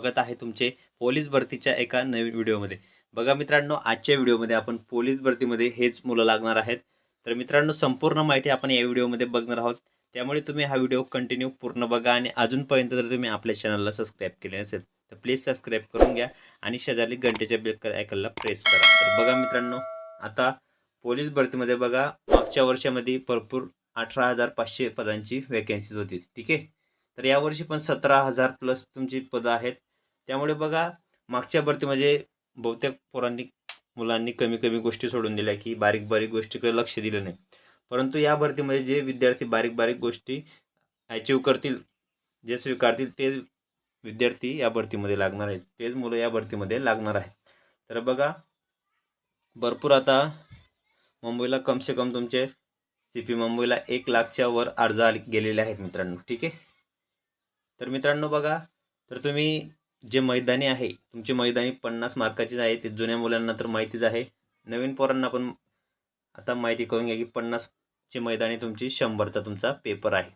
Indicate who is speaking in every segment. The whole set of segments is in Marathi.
Speaker 1: बघत आहे तुमचे पोलीस भरतीच्या एका नवीन व्हिडिओमध्ये. बघा मित्रांनो आजच्या व्हिडिओमध्ये आपण पोलीस भरतीमध्ये हेच मुलं लागणार आहेत. तर मित्रांनो संपूर्ण माहिती आपण या व्हिडिओमध्ये बघणार आहोत. त्यामुळे तुम्ही हा व्हिडिओ कंटिन्यू पूर्ण बघा आणि अजूनपर्यंत जर तुम्ही आपल्या चॅनलला सबस्क्राईब केले नसेल तर प्लीज सबस्क्राईब करून घ्या आणि शेजारी घंटेच्या बेल आयकनला प्रेस करा. तर बघा मित्रांनो आता पोलीस भरतीमध्ये बघा मागच्या वर्षामध्ये भरपूर अठरा हजार पाचशे पदांची वॅकन्सीज होती. ठीक आहे? तर यावर्षी पण सतरा हजार प्लस तुमची पदं आहेत. त्यामुळे बघा मागच्या भरतीमध्ये म्हणजे बहुतेक पोरांनी मुलांनी कमी कमी गोष्टी सोडून दिल्या की बारीक बारीक गोष्टीकडे लक्ष दिलं नाही. परंतु या भरतीमध्ये जे विद्यार्थी बारीक बारीक गोष्टी अचीव करतील जे स्वीकारतील तेच विद्यार्थी या भरतीमध्ये लागणार आहेत. तेच मुलं या भरतीमध्ये लागणार आहेत. तर बघा भरपूर आता मुंबईला कमसे कम तुमचे सी पी मुंबईला एक लाखच्या वर अर्ज आले गेलेले आहेत मित्रांनो. ठीक आहे? तर मित्रांनो बघा तर तुम्ही जे मैदानी आहे तुमची मैदानी पन्नास मार्काचीच आहे ते जुन्या मुलांना तर माहितीच आहे. नवीन पोरांना पण आता माहिती करून घ्या की पन्नासची मैदानी तुमची शंभरचा तुमचा पेपर आहे.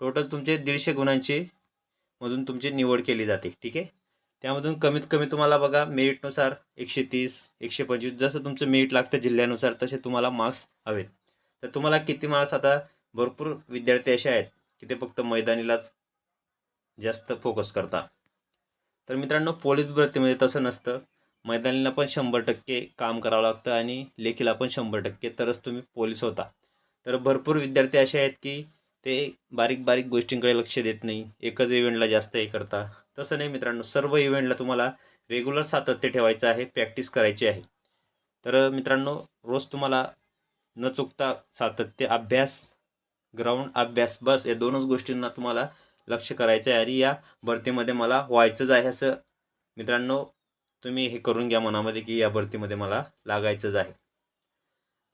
Speaker 1: टोटल तुमचे दीडशे गुणांची मधून तुमची निवड केली जाते ठीक आहे? त्यामधून कमीत कमी तुम्हाला बघा मेरिटनुसार एकशे तीस एकशे पंचवीस जसं तुमचं मेरिट लागतं जिल्ह्यानुसार तसे तुम्हाला मार्क्स हवेत. तर तुम्हाला किती मार्क्स आता भरपूर विद्यार्थी असे आहेत की ते फक्त मैदानीलाच जास्त फोकस करता. तर मित्रांनो पोलीस भरतीमध्ये तसं नसतं. मैदानीला पण शंभर टक्के काम करावं लागतं आणि लेखीला पण शंभर टक्के तरच तुम्ही पोलीस होता. तर भरपूर विद्यार्थी असे आहेत की ते बारीक बारीक गोष्टींकडे लक्ष देत नाही. एकच इव्हेंटला जास्त हे करता. तसं नाही मित्रांनो सर्व इव्हेंटला तुम्हाला रेग्युलर सातत्य ठेवायचं आहे प्रॅक्टिस करायची आहे. तर मित्रांनो रोज तुम्हाला न चुकता सातत्य अभ्यास ग्राउंड अभ्यास बस या दोनच गोष्टींना तुम्हाला लक्ष करायचं आहे. आणि या भरतीमध्ये मला व्हायचंच आहे असं. मित्रांनो तुम्ही हे करून घ्या मनामध्ये की या भरतीमध्ये मला लागायचंच आहे.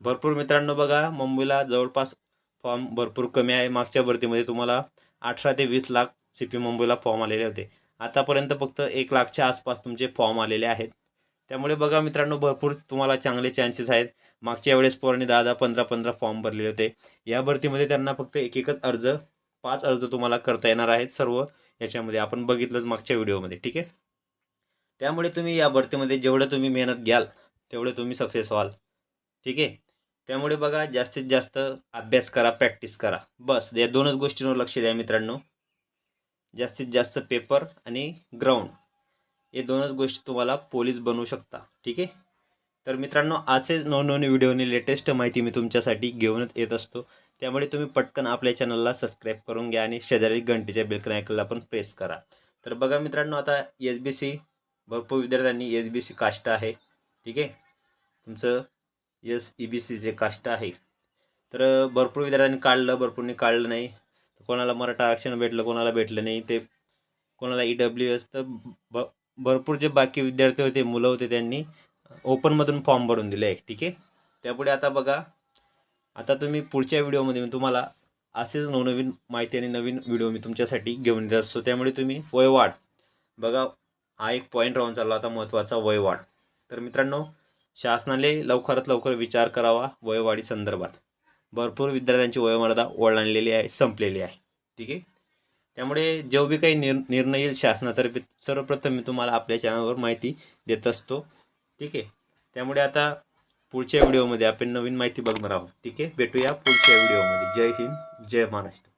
Speaker 1: भरपूर मित्रांनो बघा मुंबईला जवळपास फॉर्म भरपूर कमी आहे. मागच्या भरतीमध्ये तुम्हाला अठरा ते वीस लाख सी पी मुंबईला फॉर्म आलेले होते. आतापर्यंत फक्त एक लाखच्या आसपास तुमचे फॉर्म आलेले आहेत. त्यामुळे बघा मित्रांनो भरपूर तुम्हाला चांगले चान्सेस आहेत. मागच्या वेळेस पोरांनी दहा दहा पंधरा पंधरा फॉर्म भरलेले होते. या भरतीमध्ये त्यांना फक्त एक एकच अर्ज पाच अर्ज तुम्हाला करता येणार आहेत सर्व. याच्यामध्ये आपण बघितलंच मागच्या व्हिडिओमध्ये ठीक आहे? त्यामुळे तुम्ही या भरतीमध्ये जेवढं तुम्ही मेहनत घ्याल तेवढं तुम्ही सक्सेस व्हाल ठीक आहे? त्यामुळे बघा जास्तीत जास्त अभ्यास करा प्रॅक्टिस करा. बस या दोनच गोष्टींवर लक्ष द्या मित्रांनो. जास्तीत जास्त पेपर आणि ग्राउंड हे दोनच गोष्टी तुम्हाला पोलीस बनवू शकता ठीक आहे? तर मित्रांनो असेच नवनवीन व्हिडिओनी लेटेस्ट माहिती मी तुमच्यासाठी घेऊनच येत असतो. त्यामुळे तुम्ही पटकन आपल्या चॅनलला सबस्क्राईब करून घ्या आणि शेजारी घंटेच्या बिलकन ऐकला पण प्रेस करा. तर बघा मित्रांनो आता एस बी सी भरपूर विद्यार्थ्यांनी एस बी सी कास्ट आहे. ठीक आहे? तुमचं एस ई बी सीचे कास्ट आहे. तर भरपूर विद्यार्थ्यांनी काढलं भरपूरनी काढलं नाही. कोणाला मराठा आरक्षण भेटलं कोणाला भेटलं नाही. ते कोणाला ई डब्ल्यू एस तर ब भरपूर जे बाकी विद्यार्थी होते मुलं होते त्यांनी ओपनमधून फॉर्म भरून दिले. आहे ठीक आहे? त्यापुढे आता बघा आता तुम्ही पुढच्या व्हिडिओमध्ये मी तुम्हाला असेच नवनवीन माहिती आणि नवीन व्हिडिओ मी तुमच्यासाठी घेऊन येत असतो. त्यामुळे तुम्ही वयवाढ. बघा हा एक पॉईंट राहून चालला आता महत्त्वाचा वयवाढ. तर मित्रांनो शासनाने लवकरात लवकर विचार करावा वयवाढी संदर्भात. भरपूर विद्यार्थ्यांची वयोमर्यादा ओलांडलेली आहे संपलेली आहे. ठीक आहे? त्यामुळे जो बी काही निर निर्णय येईल शासनातर्फे सर्वप्रथम मी तुम्हाला आपल्या चॅनलवर माहिती देत असतो. ठीक आहे? त्यामुळे आता पुढच्या व्हिडिओमध्ये आपण नवीन माहिती बघणार आहोत. ठीक आहे? भेटूया पुढच्या व्हिडिओमध्ये. जय हिंद जय महाराष्ट्र.